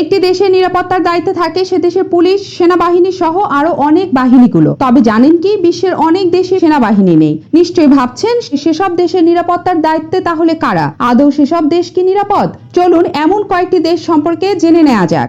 একটি দেশের নিরাপত্তার দায়িত্বে থাকে, সে দেশের পুলিশ, সেনাবাহিনী সহ আরও অনেক বাহিনীগুলো। তবে জানেন কি, বিশ্বের অনেক দেশে সেনাবাহিনী নেই। নিশ্চয়ই ভাবছেন, সেসব দেশের নিরাপত্তার দায়িত্বে তাহলে কারা? আদৌ সেসব দেশ কি নিরাপদ? চলুন এমন কয়েকটি দেশ সম্পর্কে জেনে নেওয়া যাক।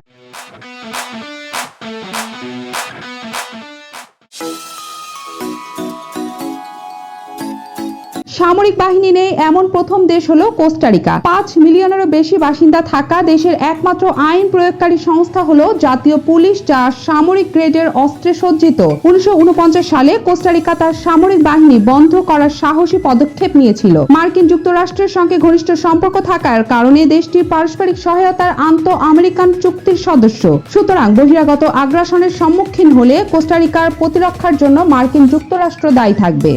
সামরিক বাহিনী নেই, এমন প্রথম দেশ হলো কোস্টারিকা পাঁচ মিলিয়নেরও বেশি বাসিন্দা থাকা দেশের একমাত্র আইন প্রয়োগকারী সংস্থা হলো জাতীয় পুলিশ, যা সামরিক গ্রেডের অস্ত্রে সজ্জিত। উনিশশো উনপঞ্চাশ সালে কোস্টারিকা তার সামরিক বাহিনী বন্ধ করার সাহসী পদক্ষেপ নিয়েছিল। মার্কিন যুক্তরাষ্ট্রের সঙ্গে ঘনিষ্ঠ সম্পর্ক থাকার কারণে দেশটির পারস্পরিক সহায়তার আন্তঃ আমেরিকান চুক্তির সদস্য। সুতরাং বহিরাগত আগ্রাসনের সম্মুখীন হলে কোস্টারিকার প্রতিরক্ষার জন্য মার্কিন যুক্তরাষ্ট্র দায়ী থাকবে।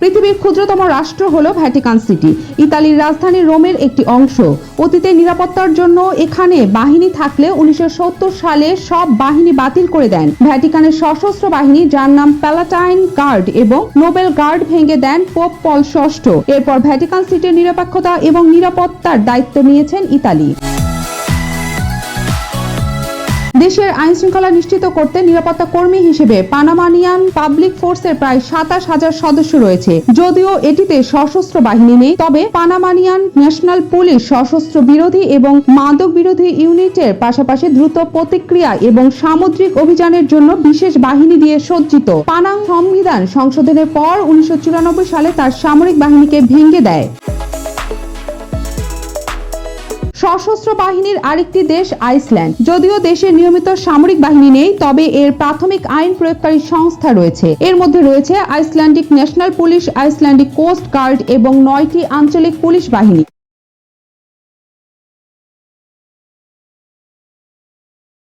পৃথিবীর ক্ষুদ্রতম রাষ্ট্র হল ভ্যাটিকান সিটি। ইতালির রাজধানী রোমের একটি অংশ। অতীতে নিরাপত্তার জন্য এখানে বাহিনী থাকলে উনিশশো সত্তর সালে সব বাহিনী বাতিল করে দেন। ভ্যাটিকানের সশস্ত্র বাহিনী, যার নাম প্যালাটাইন গার্ড এবং নোবেল গার্ড ভেঙে দেন পোপ পল ষষ্ঠ। এরপর ভ্যাটিকান সিটির নিরপেক্ষতা এবং নিরাপত্তার দায়িত্ব নিয়েছেন ইতালি। দেশের আইন শৃঙ্খলা নিশ্চিত করতে নিরাপত্তা কর্মী হিসেবে পানামানিয়ান পাবলিক ফোর্সের প্রায় সাতাশ হাজার সদস্য রয়েছে। যদিও এটিতে সশস্ত্র বাহিনী নেই, তবে পানামানিয়ান ন্যাশনাল পুলিশ সশস্ত্র বিরোধী এবং মাদক বিরোধী ইউনিটের পাশাপাশি দ্রুত প্রতিক্রিয়া এবং সামুদ্রিক অভিযানের জন্য বিশেষ বাহিনী দিয়ে সজ্জিত। পানাং সংবিধান সংশোধনের পর উনিশশো চুরানব্বই সালে তার সামরিক বাহিনীকে ভেঙে দেয়। সশস্ত্র বাহিনীর আরেকটি দেশ, আইসল্যান্ড। যদিও দেশের নিয়মিত সামরিক বাহিনী নেই, তবে এর প্রাথমিক আইন প্রয়োগকারী সংস্থা রয়েছে। এর মধ্যে রয়েছে Icelandic national police, Icelandic coast guard এবং নয়টি আঞ্চলিক পুলিশ বাহিনী।